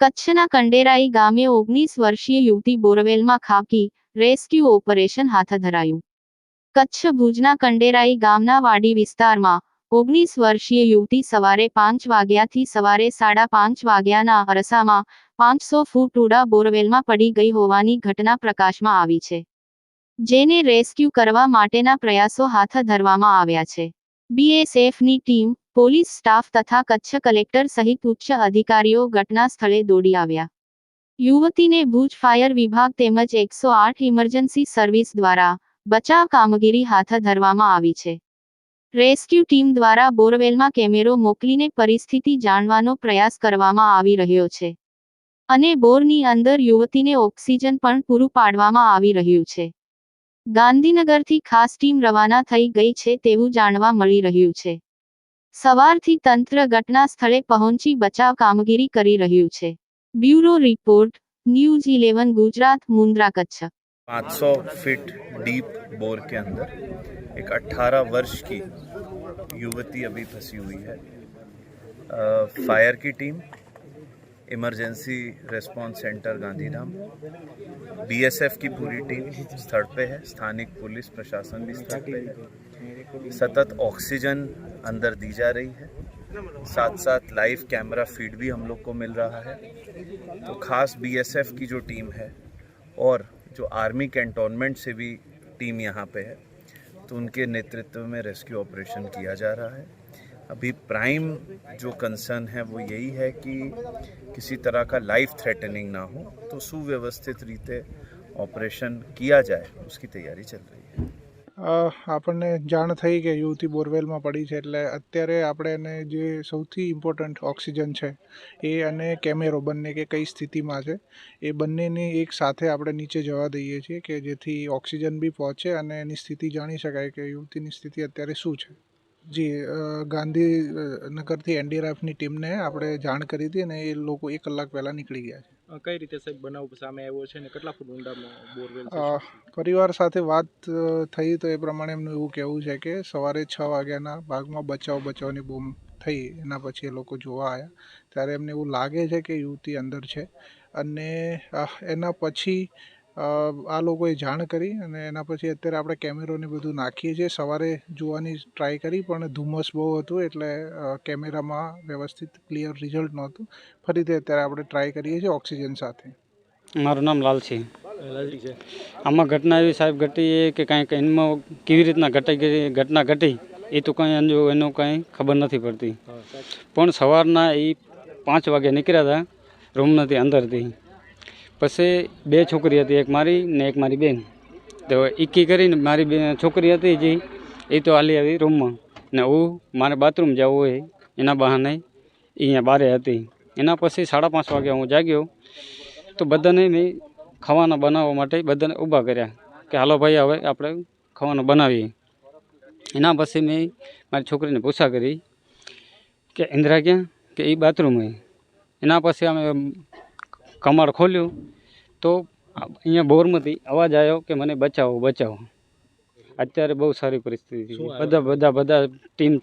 કચ્છના કંડેરાઈ ગામે ઓગણીસ વર્ષીય યુવતી બોરવેલમાં ખાબકી રેસ્ક્યુ ઓપરેશન હાથ ધરાયું. કચ્છ ભુજના કંડેરાઈ ગામના વાડી વિસ્તારમાં ઓગણીસ વર્ષીય યુવતી સવારે પાંચ વાગ્યાથી સવારે સાડા પાંચ વાગ્યાના અરસામાં પાંચસો ફૂટ ઊંડા બોરવેલમાં પડી ગઈ હોવાની ઘટના પ્રકાશમાં આવી છે. જેને રેસ્ક્યુ કરવા માટેના પ્રયાસો હાથ ધરવામાં આવ્યા છે. બીએસએફની ટીમ, પોલીસ સ્ટાફ તથા કચ્છ કલેક્ટર સહિત ઉચ્ચ અધિકારીઓ ઘટના સ્થળે દોડી આવ્યા. યુવતીને ભુજ ફાયર વિભાગ તેમજ એકસો આઠ ઇમરજન્સી સર્વિસ દ્વારા બચાવ કામગીરી હાથ ધરવામાં આવી છે. રેસ્ક્યુ ટીમ દ્વારા બોરવેલમાં કેમેરો મોકલીને પરિસ્થિતિ જાણવાનો પ્રયાસ કરવામાં આવી રહ્યો છે. અને બોરની અંદર યુવતીને ઓક્સિજન પણ પૂરું પાડવામાં આવી રહ્યું છે. ગાંધીનગરથી ખાસ ટીમ રવાના થઈ ગઈ છે તેવું જાણવા મળી રહ્યું છે સવારથી તંત્ર ઘટના સ્થળે પહોંચી બચાવ કામગીરી કરી રહ્યું છે bureau report news eleven Gujarat Mundra Kutch 500 feet deep bore के अंदर एक 18 वर्ष की युवती अभी फंसी हुई है अ, फायर की team emergency response centre Gandhidham. BSF की पूरी टीम स्थल पे है। स्थानिक पुलिस प्रशासन भी स्थल पे है। सतत ऑक्सीजन अंदर दी जा रही है। साथ साथ लाइव कैमरा फ़ीड भी हम लोग को मिल रहा है। तो खास बीएसएफ की जो टीम है और जो आर्मी कैंटोनमेंट से भी टीम यहाँ पे है तो उनके नेतृत्व में रेस्क्यू ऑपरेशन किया जा रहा है। अभी प्राइम जो कंसर्न है वो यही है कि किसी तरह का लाइफ थ्रेटनिंग ना हो तो सुव्यवस्थित रीते ऑपरेशन किया जाए उसकी तैयारी चल रही है અ, આપણને જાણ થઈ કે યુવતી બોરવેલમાં પડી છે એટલે અત્યારે આપણે એને જે સૌથી ઇમ્પોર્ટન્ટ ઓક્સિજન છે એ અને કેમેરો બંને કે કઈ સ્થિતિમાં છે એ બંનેને એક સાથે આપણે નીચે જવા દઈએ છીએ કે જેથી ઓક્સિજન બી પહોંચે અને એની સ્થિતિ જાણી શકાય કે યુવતીની સ્થિતિ અત્યારે શું છે જી ગાંધીનગરથી એનડીઆરએફની ટીમને આપણે જાણ કરી હતી અને એ લોકો એક કલાક પહેલાં નીકળી ગયા છે. કઈ રીતે સાહેબ બનાવ સામે આવ્યો છે ને કેટલા ફૂટ ઊંડામાં બોરવેલ પરિવાર સાથે વાત થઈ તો એ પ્રમાણે એમનું એવું કહેવું છે કે સવારે છ વાગ્યાના ભાગમાં બચાવ બચાવની બૂમ થઈ એના પછી એ લોકો જોવા આવ્યા ત્યારે એમને એવું લાગે છે કે યુવતી અંદર છે અને એના પછી આ લોકોએ જાણ કરી અને એના પછી અત્યારે આપણે કેમેરોને બધું નાખીએ છીએ. સવારે જોવાની ટ્રાય કરી પણ ધુમ્મસ બહુ હતું એટલે કેમેરામાં વ્યવસ્થિત ક્લિયર રિઝલ્ટ નહોતું. ફરીથી અત્યારે આપણે ટ્રાય કરીએ છીએ ઓક્સિજન સાથે. મારું નામ લાલ છે. આમાં ઘટના એવી સાહેબ ઘટી એ કે કાંઈક એમાં કેવી રીતના ઘટાઈ ગઈ ઘટના ઘટી એ તો કાંઈ અંજો એનું કાંઈ ખબર નથી પડતી. પણ સવારના એ પાંચ વાગે નીકળ્યા હતા રૂમમાંથી અંદરથી. પછી બે છોકરી હતી, એક મારી ને એક મારી બેન. તો એકી કરીને મારી બેન છોકરી હતી જે, એ તો હાલી આવી રૂમમાં. ને હું મારે બાથરૂમ જવું હોય, એના બહાને અહીંયા બારે હતી. એના પછી સાડા પાંચ વાગે હું જાગ્યો. તો બધાને મેં ખાવાના બનાવવા માટે બધાને ઊભા કર્યા કે, હાલો ભાઈ, હવે આપણે ખાવાનું બનાવીએ. એના પછી મેં મારી છોકરીને પૂછા કરી કે, ઇન્દિરા ક્યાં? કે એ બાથરૂમ હોય એના પછી અમે કમાડ ખોલ્યું તો અહીંયા બોરમાંથી અવાજ આવ્યો કે મને બચાવો બચાવો. અત્યારે બહુ સારી પરિસ્થિતિ છે. બધા બધા બધા ટીમ